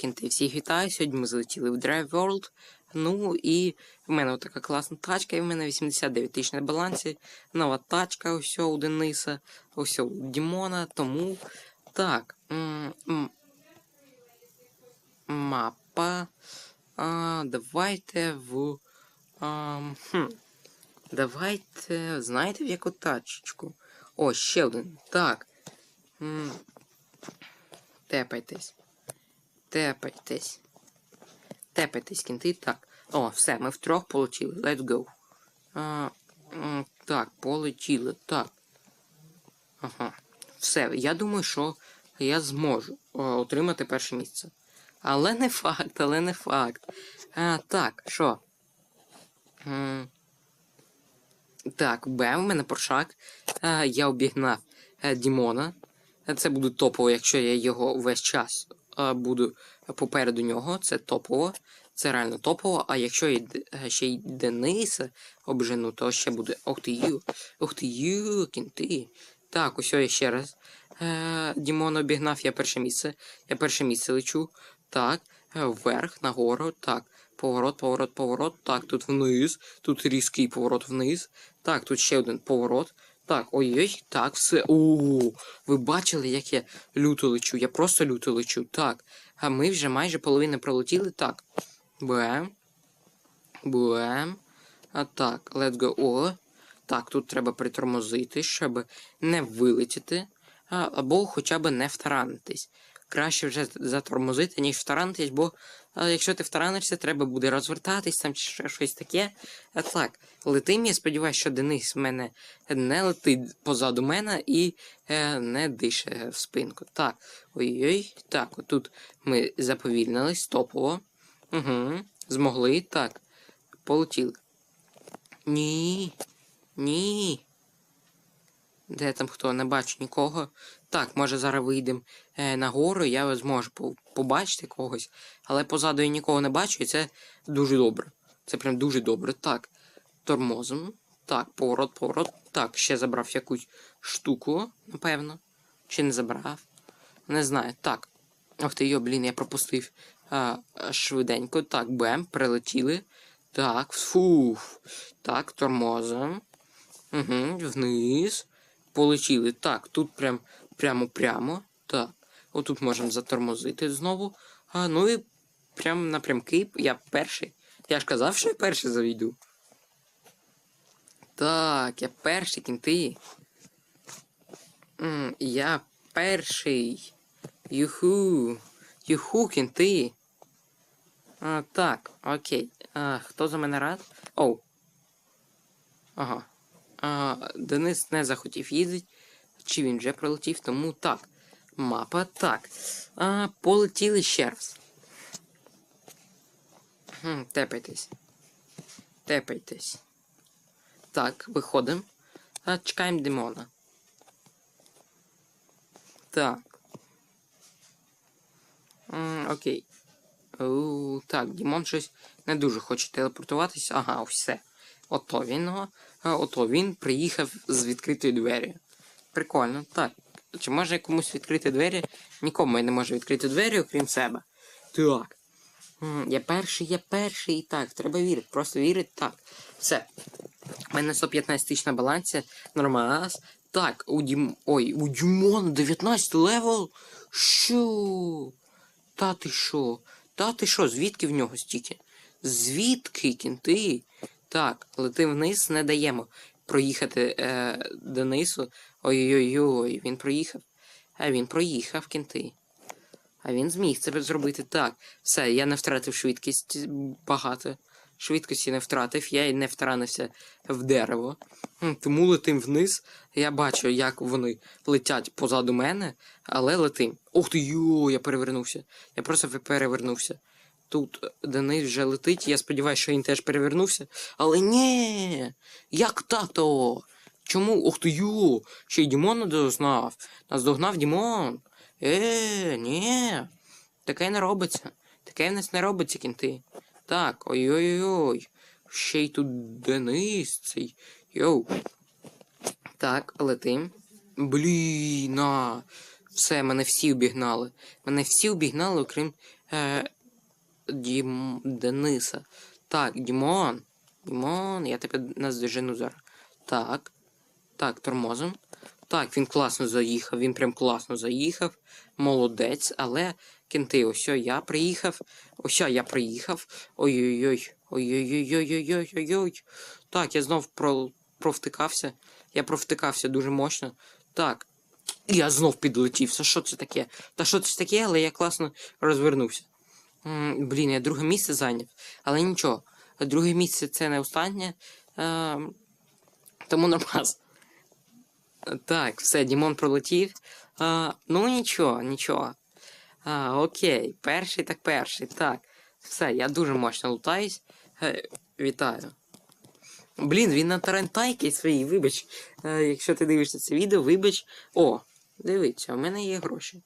кінти, всіх вітаю. Сьогодні ми залетіли в Drive World. Ну і в мене така класна тачка, і в мене 89 тисяч на балансі. Нова тачка, ось у Дениса, ось у Дімона. Тому так. м, м, Мапа. А, давайте в. А, хм. Давайте. Знаєте в яку тачечку? О, ще один. Так. М, Тепайтесь. Тепайтесь. Тепайтесь, кінти. Так. О, все, ми втрьох полетіли. Let's go. А, так, полетіли. Так. Ага. Все, я думаю, що я зможу отримати перше місце. Але не факт, але не факт. А, так, що? Так, Б, в мене поршак. А, я обігнав е, Дімона. Це буде топово, якщо я його весь час буду попереду нього. Це топово. Це реально топово. А якщо я е, ще й Дениса обжену, то ще буде. Ох ти ю. Ох ти ю, кінти. Так, ось я ще раз. Е, Дімон обігнав, я перше місце. Я перше місце лечу. Так, е, вверх, нагору. Так. Поворот, поворот, поворот. Так, тут вниз. Тут різкий поворот вниз. Так, тут ще один поворот. Так, ой-ой, так, все. О, ви бачили, як я люто лечу? Я просто люто лечу. Так. А ми вже майже половину пролетіли. Так. Бем. Бем. А так, let's go. О. Так, тут треба притормозити, щоб не вилетіти. Або хоча б не втаранитись. Краще вже затормозити, ніж втаранитись, бо якщо ти втаранишся, треба буде розвертатись там чи щось таке. А так, летим, я сподіваюся, що Денис в мене не летить позаду мене і е, не дише в спинку. Так, ой-ой, так, отут ми заповільнились, топово. Угу, змогли, так. Полетіли. Ні. Ні. Де там хто? Не бачу нікого. Так, може зараз вийдемо е, нагору, я зможу побачити когось. Але позаду я нікого не бачу, і це дуже добре. Це прям дуже добре. Так. Тормозом. Так, поворот, поворот. Так, ще забрав якусь штуку, напевно. Чи не забрав? Не знаю. Так. Ох ти йо, блін, я пропустив а, швиденько. Так, бем, прилетіли. Так, фуф. Так, тормозом. Угу, вниз. Полетіли. Так, тут прям прямо прямо. Так. Отут можемо затормозити знову. А, ну і прям напрямки. Я перший. Я ж казав, що я перший завійду. Так, я перший кінти. Я перший. Юху. Юху, кінти. А, так, окей. А, хто за мене рад? Оу. Ага. А, Денис не захотів їздити. Чи він вже пролетів, тому так. Мапа так. А, полетіли ще раз. Хм, тепайтесь. Тепайтесь. Так, виходимо. Чекаємо Димона. Так. М, окей. У, так, Дімон щось не дуже хоче телепортуватися. Ага, все. Ото він. Ото він приїхав з відкритої двері. Прикольно, так. Чи може комусь відкрити двері? Нікому я не можу відкрити двері, окрім себе. Так. Я перший, я перший. І так, треба вірити. Просто вірити. Так. Все. У мене 115 тисяч на балансі. Нормас. Так, у Дім... Ой, у Дімона 19 левел? Що? Та ти що? Та ти що? Звідки в нього стільки? Звідки кінти? Так, летим вниз, не даємо проїхати е, Денису. Ой-ой-ой, він проїхав. А він проїхав кінти. А він зміг це зробити так. Все, я не втратив швидкість багато. Швидкості не втратив, я й не втранився в дерево. Тому летим вниз. Я бачу, як вони летять позаду мене, але летим. Ух ти йо, я перевернувся. Я просто перевернувся. Тут Денис вже летить, я сподіваюся, що він теж перевернувся. Але ні! Як тато? Чому? Ух ти йо! Ще й Дімон наздогнав. Наздогнав Дімон. Е, ні. Таке не робиться. Таке в нас не робиться, кінти. Так, ой-ой-ой. Ще й тут Денис цей. Йоу. Так, летим. Блін, а. Все, мене всі обігнали. Мене всі обігнали, окрім Е, Дім... Дениса. Так, Дімон. Дімон, я тебе наздожену зараз. Так. Так, тормозом. Так, він класно заїхав, він прям класно заїхав. Молодець, але кінти, ось я приїхав. Ось я приїхав. Ой-ой-ой. Ой-ой-ой-ой-ой-ой-ой. Так, я знов про... провтикався. Я провтикався дуже мощно. Так. Я знов підлетів. Та що це таке? Та що це таке, але я класно розвернувся. М, Блін, я друге місце зайняв. Але нічого. Друге місце це не останнє. Е, тому нормас. Так, все, Дімон пролетів. А, ну нічого, нічого. А, окей, перший так перший. Так. Все, я дуже мощно лутаюсь. Е, вітаю. Блін, він на тарантайки своїй, вибач. Е, якщо ти дивишся це відео, вибач. О, дивіться, у мене є гроші.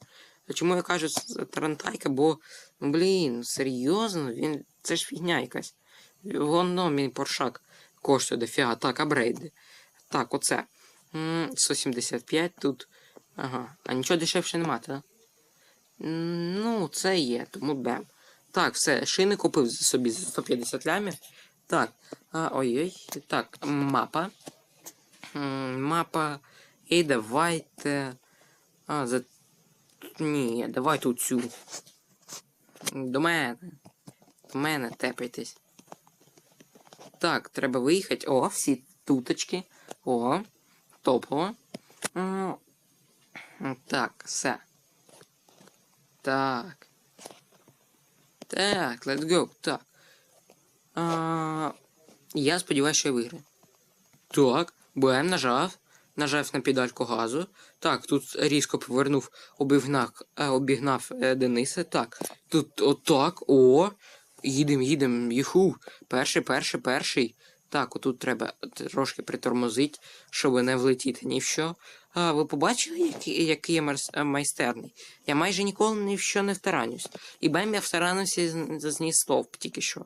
Чому я кажу тарантайка? Бо, блін, серйозно, він. Це ж фігня якась. Воно мій поршак коштує дофіга. Так, апгрейди. Так, оце. М, 175 тут. Ага. А нічого дешевше нема, так? Ну, це є, тому бем. Так, все, шини купив собі за 150 лямів. Так. Ой-ой. Так, мапа. Мапа. І давайте. А, за. Ні, давай тут цю. До мене. До мене тепайтесь. Так, треба виїхати. О, всі туточки. О, топово. Так, все. Так. Так, let's go. Так. А, я сподіваюся, що я виграю. Так, БМ нажав. Нажав на педальку газу. Так, тут різко повернув, обігнав, е, обігнав е, Дениса. Так, тут отак. О. Їдем, їдем, юху. Перший, перший, перший. Так, отут треба трошки притормозити, щоб не влетіти ні в що. А, ви побачили, який, який я майстерний? Я майже ніколи ні в що не втаранюсь. І бем я втаранився з- з зніс стовп тільки що.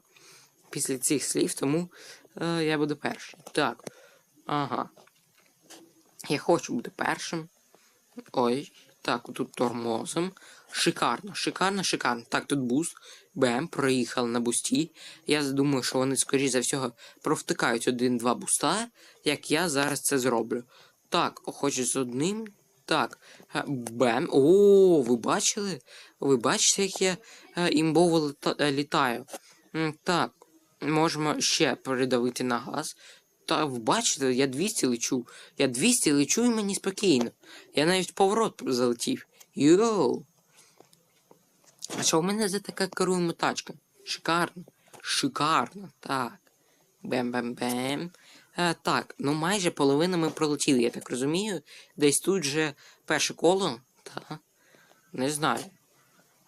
Після цих слів, тому е, я буду перший. Так. Ага. Я хочу бути першим. Ой, так, тут тормозом. Шикарно, шикарно, шикарно. Так, тут буст. Бем, проїхали на бусті. Я думаю, що вони, скоріш за всього, провтикають один-два буста, як я зараз це зроблю. Так, хочу з одним. Так. е, Бем. О, ви бачили? Ви бачите, як я е, імбово е, літаю? Так, можемо ще передавити на газ. Та бачите, я 200 лечу. Я 200 лечу і мені спокійно. Я навіть поворот залетів. Йоу. А що в мене за така керуємо тачка? Шикарно. Шикарно. Так. Бем-бем-бем. Е, так, ну майже половину ми пролетіли, я так розумію. Десь тут же перше коло. Так. Не знаю.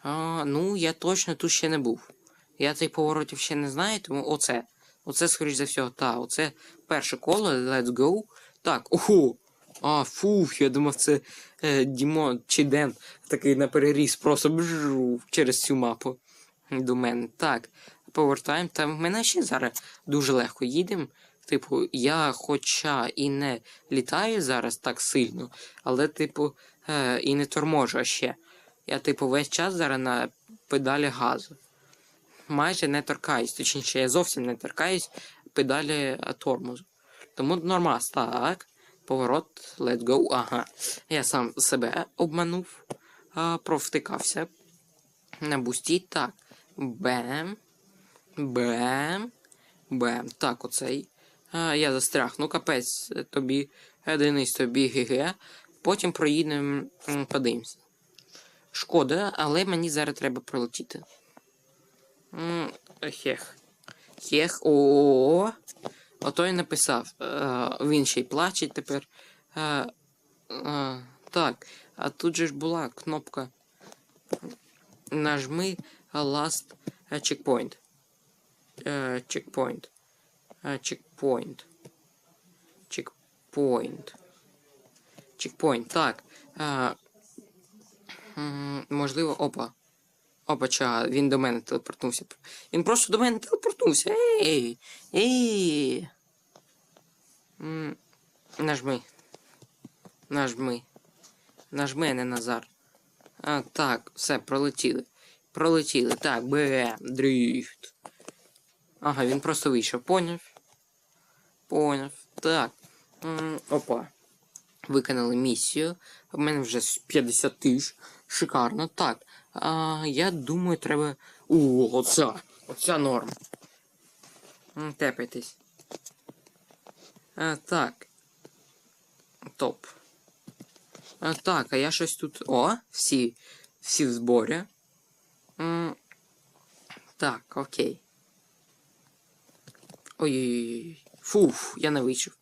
А, ну, я точно тут ще не був. Я цих поворотів ще не знаю, тому оце. Оце, скоріш за всього, та, оце перше коло, let's go. Так, ого! А, фух, я думав, це е, Дімон чи Ден такий на переріз просто бжу через цю мапу до мене. Так, повертаємо. Та в мене ще зараз дуже легко їдемо. Типу, я хоча і не літаю зараз так сильно, але, типу, е, і не торможу ще. Я, типу, весь час зараз на педалі газу. Майже не торкаюсь, точніше, я зовсім не торкаюсь педалі е, тормозу. Тому нормас, так. Поворот, let's go. Ага. Я сам себе обманув, а, провтикався. На бусті, так. Бем. Бем. Бем. Так, оцей. А, я застряг. Ну, капець, тобі. е, Денис, тобі ГГ. Потім проїдемо, подивимося. Шкода, але мені зараз треба пролетіти. Хех. Хех. О. Ото й написав. Е, він ще й плаче тепер. Е, е, так. А тут же ж була кнопка. Нажми last checkpoint. Checkpoint. Checkpoint. Checkpoint. Checkpoint. Так. Можливо, опа. Опача, він до мене телепортнувся. Він просто до мене телепортнувся. Ей! Ей! Нажми. Нажми. Нажми, не Назар. А, так, все, пролетіли. Пролетіли. Так, бем, дріфт. Ага, він просто вийшов, поняв. Поняв. Так. Опа. Виконали місію. У мене вже 50 тисяч. Шикарно. Так. А, я думаю, треба. О, оця. Оця норм. Тепайтесь. А, так. Топ. А, так, а я щось тут. О, всі. Всі в зборі. М, Так, окей. Ой-ой-ой. Фуф, я не вийшов.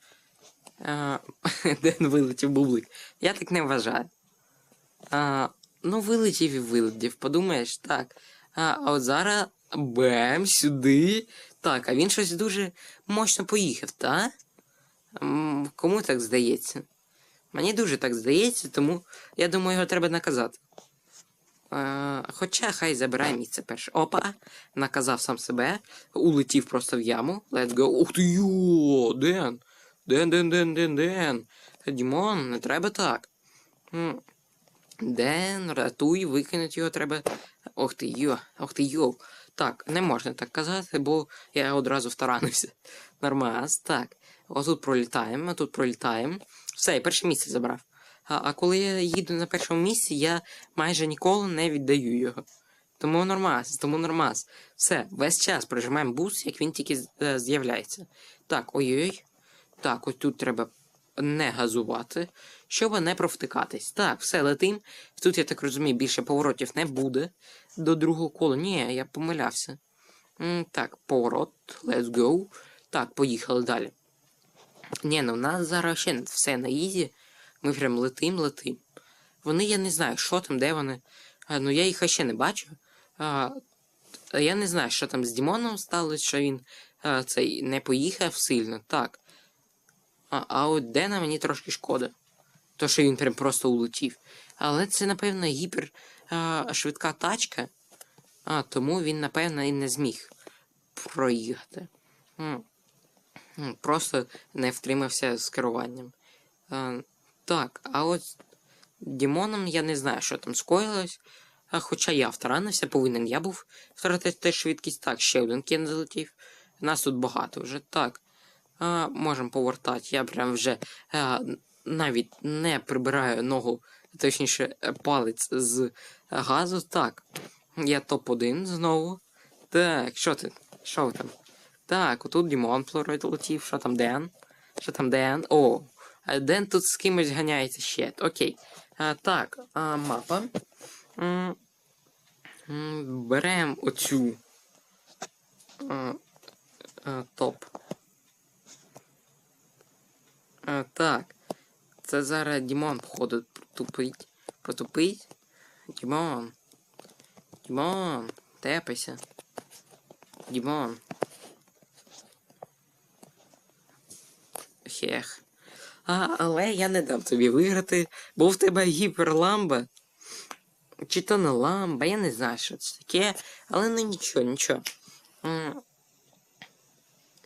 А, Ден вилетів бублик. Я так не вважаю. А, ну, вилетів і вилетів, подумаєш, так. А, а от зараз бем, сюди. Так, а він щось дуже мощно поїхав, та? Кому так здається? Мені дуже так здається, тому я думаю, його треба наказати. Е, хоча хай забирає місце перше. Опа, наказав сам себе, улетів просто в яму. Let's go. Ух ти йо, Ден. Ден, Ден, Ден, Ден, Ден. Дімон, не треба так. Ден, ратуй, викинуть його треба. Ох ти йо, ох ти йо. Так, не можна так казати, бо я одразу втаранився. Нормас, так. Отут пролітаємо, тут пролітаємо. Все, я перше місце забрав. А, а коли я їду на першому місці, я майже ніколи не віддаю його. Тому нормас, тому нормас. Все, весь час прижимаємо буст, як він тільки е, з'являється. Так, ой-ой. Так, ось тут треба не газувати, щоб не провтикатись. Так, все, летим. Тут, я так розумію, більше поворотів не буде до другого кола. Ні, я помилявся. Так, поворот, let's go. Так, поїхали далі. Ні, ну в нас зараз ще все на ізі. Ми прям летим, летим. Вони, я не знаю, що там, де вони. Ну я їх ще не бачу. Я не знаю, що там з Дімоном сталося, що він цей не поїхав сильно. Так. А, от Дена мені трошки шкода. То, що він прям просто улетів. Але це, напевно, гіпер а, швидка тачка. А, тому він, напевно, і не зміг проїхати. Просто не втримався з керуванням. А, так, а от Дімоном я не знаю, що там скоїлось. А, хоча я втаранився, повинен я був втратити швидкість. Так, ще один кен залетів. Нас тут багато вже. Так. А, можемо повертати. Я прям вже а, навіть не прибираю ногу, точніше, е, палець з газу. Так. Я топ-1 знову. Так, що ти? Що ви там? Так, отут Дімон пролетів. Що там Ден? Що там Ден? О, Ден тут з кимось ганяється ще. Окей. А, так, а, мапа. Беремо оцю. А, а, топ. А, так. Це зараз Дімон, походу, протупить. Протупить. Дімон. Дімон. Тепайся. Дімон. Хех. А, але я не дам тобі виграти, бо в тебе гіперламба. Чи то не ламба, я не знаю, що це таке, але ну нічого, нічого.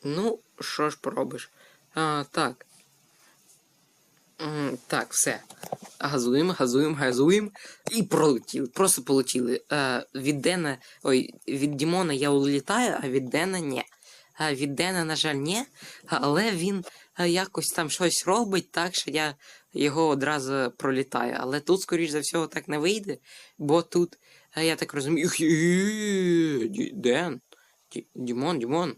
Ну, що ж поробиш? А, так. Так, все. Газуємо, газуємо, газуємо. І пролетіли. Просто полетіли. Е, від Дена. Ой, від Дімона я улітаю, а від Дена ні. А від Дена, на жаль, ні. Але він е, якось там щось робить так, що я його одразу пролітаю. Але тут, скоріш за всього, так не вийде, бо тут, е, я так розумію. Е, Ден. Ді- Дімон, Дімон.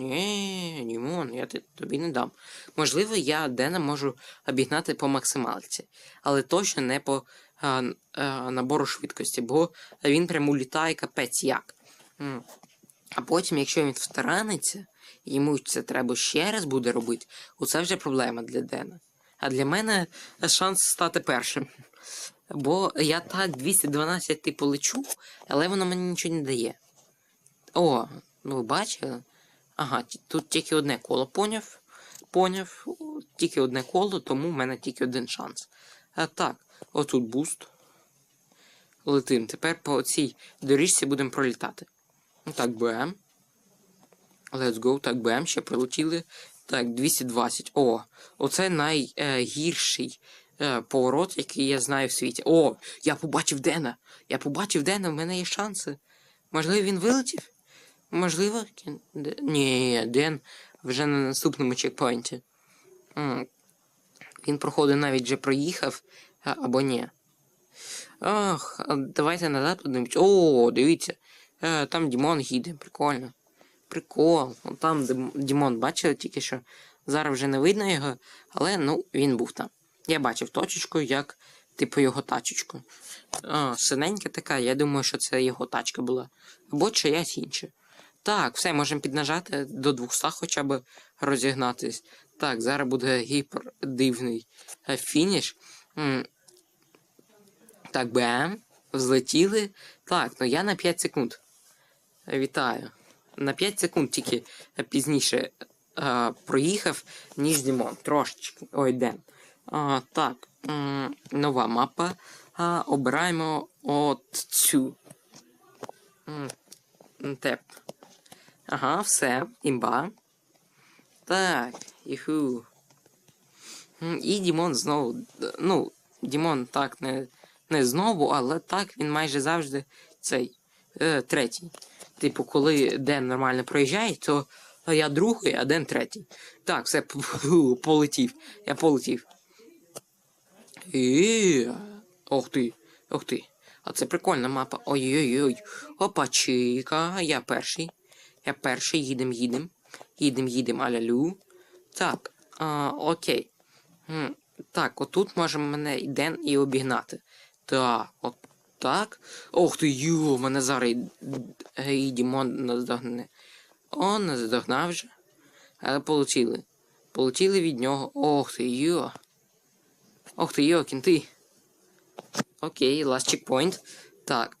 Ні, Дімон, я тобі не дам. Можливо, я Дена можу обігнати по максималці, але точно не по а, а, набору швидкості, бо він прямо літає капець як. А потім, якщо він втараниться, йому це треба ще раз буде робити, оце вже проблема для Дена. А для мене шанс стати першим. Бо я так 212 типу лечу, але воно мені нічого не дає. О, ну ви бачили? Ага, тут тільки одне коло поняв. Поняв. Тільки одне коло, тому в мене тільки один шанс. А так, отут буст. Летим. Тепер по цій доріжці будемо пролітати. Ну так, БМ. Let's go. Так, БМ, ще прилетіли. Так, 220. О, оце найгірший е, поворот, який я знаю в світі. О, я побачив Дена. Я побачив Дена, в мене є шанси. Можливо, він вилетів? Можливо, кін- Де- ні, Ден вже на наступному чекпоінті. Він, проходить навіть вже проїхав, або ні. Ах, давайте назад подивимось. О, дивіться. Е, там Дімон їде, прикольно. Прикол. Там Дімон бачили тільки що. Зараз вже не видно його, але ну він був там. Я бачив точечку, як типу його тачечку. Синенька така, я думаю, що це його тачка була. Або чиясь інша. Так, все, можемо піднажати до 200 хоча б розігнатись. Так, зараз буде гіпер дивний е, фініш. Так, бем. Взлетіли. Так, ну я на 5 секунд. Вітаю. На 5 секунд тільки е, пізніше е, проїхав, ніж Дімон. Трошечки. Ой, Ден. А, так, нова мапа. А, обираємо от цю. Теп. Ага, все, імба. Так, іху. І Дімон знову. Ну, Дімон так не, не знову, але так він майже завжди цей е, третій. Типу, коли Ден нормально проїжджає, то я другий, а Ден третій. Так, все, полетів. Я полетів. І... Ох ти, ох ти. А це прикольна мапа. Ой-ой-ой. Опа, чика, я перший. Я перший, їдем, їдем. Їдем, їдем, алялю. Так, а, окей. М, Так, отут може мене Ден і обігнати. Так, от так. Ох ти, ю, мене зараз і, Дімон наздогне. О, наздогнав вже. Але получили. Получили від нього. Ох ти, йо. Ох ти, йо, кінти. Окей, last checkpoint. Так.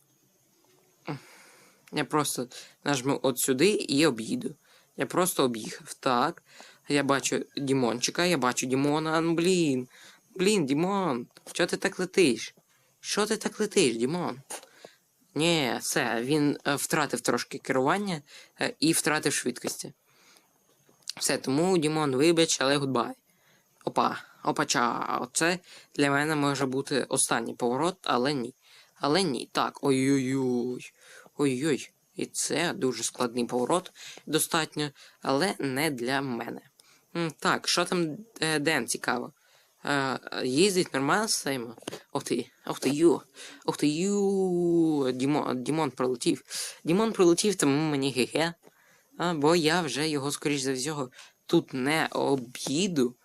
Я просто нажму от сюди і об'їду. Я просто об'їхав. Так. Я бачу Дімончика, я бачу Дімона. Ну, блін. Блін, Дімон. Чого ти так летиш? Що ти так летиш, Дімон? Ні, все, він е, втратив трошки керування е, і втратив швидкості. Все, тому Дімон, вибач, але гудбай. Опа, опача. Оце для мене може бути останній поворот, але ні. Але ні. Так, ой-ой-ой. Ой-ой. І це дуже складний поворот, достатньо, але не для мене. Так, що там е, Ден цікаво? Е, їздить нормально стоїмо? Ох ти, ох ти ю, ох ти ю. Дімон, Дімон пролетів. Дімон пролетів, тому мені ге-ге. Бо я вже його, скоріш за всього, тут не об'їду,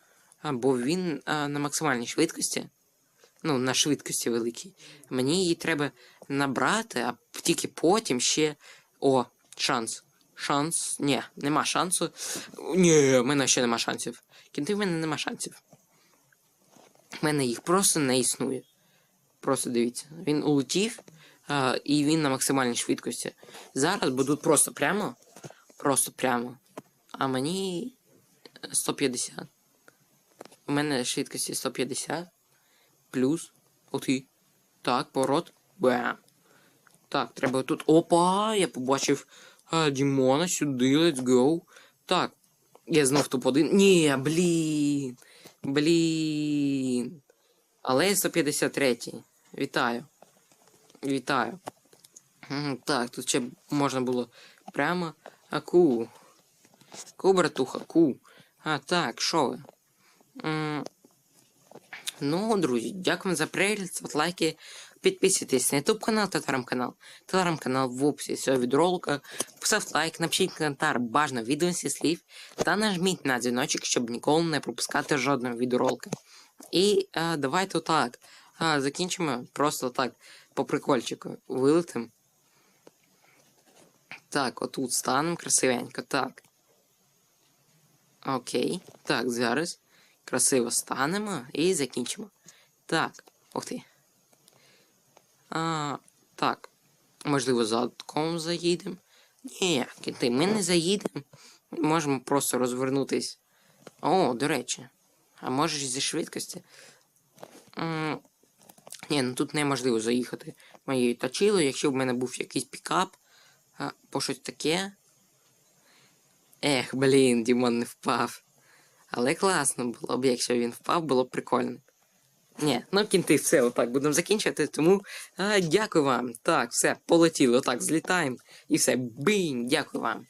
бо він на максимальній швидкості. Ну, на швидкості великій. Мені її треба набрати, а тільки потім ще. О, шанс. Шанс. Ні, нема шансу. Ні, в мене ще нема шансів. Кінти в мене нема шансів. В мене їх просто не існує. Просто дивіться. Він улетів, а, і він на максимальній швидкості. Зараз будуть просто прямо. Просто прямо. А мені 150. У мене швидкості 150. Плюс. Оти. Так, поворот. Бам. Так, треба тут. Опа! Я побачив а, Дімона сюди, let's go. Так. Я знов топ-1. Ні, блін. Блін. Але я 153. Вітаю. Вітаю. Так, тут ще можна було прямо. А ку. Братуха, ку. А, так, що ви? Ну, друзі, дякую за перегляд, ставте лайки, підписуйтесь на YouTube канал, телеграм-канал, телеграм-канал в описі цього відеоролика. Поставте лайк, напишіть коментар, бажано відео зі слів та нажміть на дзвіночок, щоб ніколи не пропускати жодного відеоролика. І е, давайте отак. А, закінчимо просто так, по прикольчику. Вилетим. Так, отут станемо красивенько. Так. Окей. Так, зараз. Красиво станемо і закінчимо. Так. Ух ти. А, так. Можливо, задком заїдемо. Ні, кінти, ми не заїдемо. Можемо просто розвернутись. О, до речі. А можеш зі швидкості. М, Ні, ну тут неможливо заїхати моєю тачилою, якщо в мене був якийсь пікап, по щось таке. Ех, блін, Дімон не впав. Але класно було б, якщо він впав, було б прикольно. Ні, ну кінти все, отак будемо закінчувати, тому а, дякую вам. Так, все, полетіло, отак, злітаємо і все. Бінь, дякую вам.